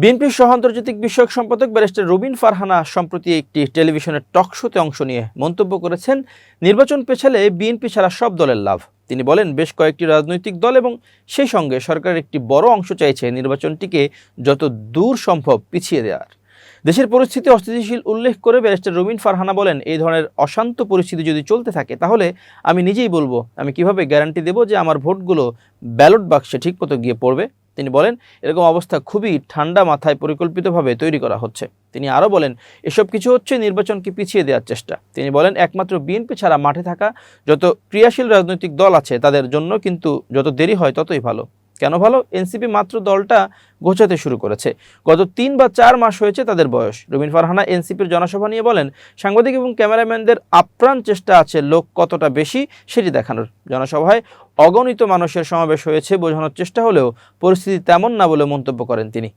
বিএনপির সহ আন্তর্জাতিক বিষয়ক সম্পাদক ব্যারিস্টার রবিন ফারহানা সম্প্রতি একটি টেলিভিশনের টক শোতে অংশ নিয়ে মন্তব্য করেছেন, নির্বাচন পেছালে বিএনপি ছাড়া সব দলের লাভ। তিনি বলেন, বেশ কয়েকটি রাজনৈতিক দল এবং সেই সঙ্গে সরকারের একটি বড় অংশ চাইছে নির্বাচনটিকে যত দূর সম্ভব পিছিয়ে দেওয়ার। দেশের পরিস্থিতি অস্থিতিশীল উল্লেখ করে ব্যারিস্টার রবিন ফারহানা বলেন, এই ধরনের অশান্ত পরিস্থিতি যদি চলতে থাকে, তাহলে আমি নিজেই বলব, আমি কীভাবে গ্যারান্টি দেব যে আমার ভোটগুলো ব্যালট বাক্সে ঠিকমতো গিয়ে পড়বে? তিনি বলেন, এরকম অবস্থা খুবই ঠান্ডা মাথায় পরিকল্পিতভাবে তৈরি করা হচ্ছে। তিনি আরও বলেন, এসব কিছু হচ্ছে নির্বাচনকে পিছিয়ে দেওয়ার চেষ্টা। তিনি বলেন, একমাত্র বিএনপি ছাড়া মাঠে থাকা যত ক্রিয়াশীল রাজনৈতিক দল আছে তাদের জন্য কিন্তু যত দেরি হয় ততই ভালো। কেন ভালো? এনসিপি মাত্র দলটা গোছাতে শুরু করেছে। গত তিন বা চার মাস হয়েছে তাদের বয়স। রবিন ফারহানা এনসিপির জনসভা নিয়ে বলেন, সাংবাদিক এবং ক্যামেরাম্যানদের আপ্রাণ চেষ্টা আছে লোক কতটা বেশি সেটি দেখানোর। জনসভায় অগণিত মানুষের সমাবেশ হয়েছে বোঝানোর চেষ্টা হলেও পরিস্থিতি তেমন না বলে মন্তব্য করেন তিনি।